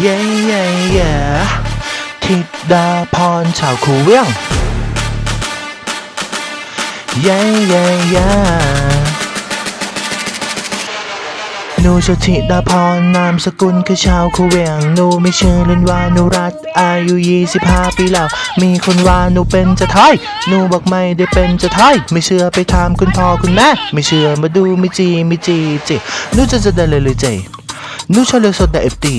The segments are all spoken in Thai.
เย่เย่เย่ทิดดาพรชาวคูเวียงเย่เย่เย่หนูชทิดาพรนามสกุลคือชาวคูเวียงหนูไม่ชื่อเล่นว่าหนูรัตอายุ 25 ปีแล้ว มีคนว่าหนูเป็นจะท้ายหนูบอกไม่ได้เป็นจะท้ายไม่เชื่อไปถามคุณพ่อคุณแม่ ไม่เชื่อมาดูไม่จีไม่จีจีหนูจะจะได้เลยเลยเจหนูชอบเลือกสดแต่เอฟตี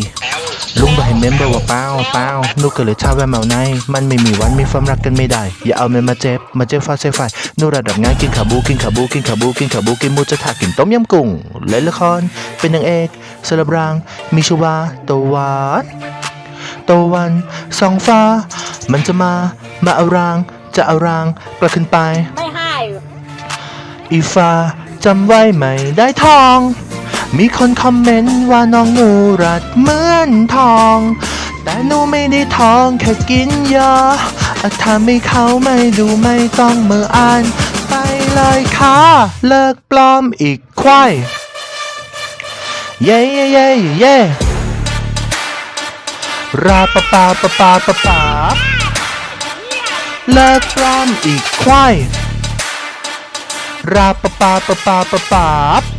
ลุงบอกให้เมมเบอร์ว่าเป้าเป้าหนูก็เลยท้าแววแมวใน มันไม่มีวันมีความรักกันไม่ได้ อย่าเอามันมาเจ็บ มาเจ็บฟ้าใส่ไฟหนูระดับงานกินขาบูกินขาบูกินขาบูกินขาบูกินหมูจะถากินต้มยำกุ้งเล่นละคร เป็นนางเอกสลับราง มีชื่อว่าตะวันตะวันสองฟ้า มันจะมา มาเอาราง จะเอารางกระขึ้นไป ไม่ให้อีฟ้าจำไว้ไม่ได้ทอง มีคนคอมเมนต์ว่าน้องหนูรัดเหมือนทอง แต่หนูไม่ได้ทองแค่กินยาอะถ้าไม่เขาไม่ดูไม่ต้องมืออ่าน ไปเลยค่ะ เลิกปลอมอีกควายเย่เย่เย่เย่ราปะปาปะปาปะปาเลิกปลอมอีกควายราปะปาปะปาปะปาบ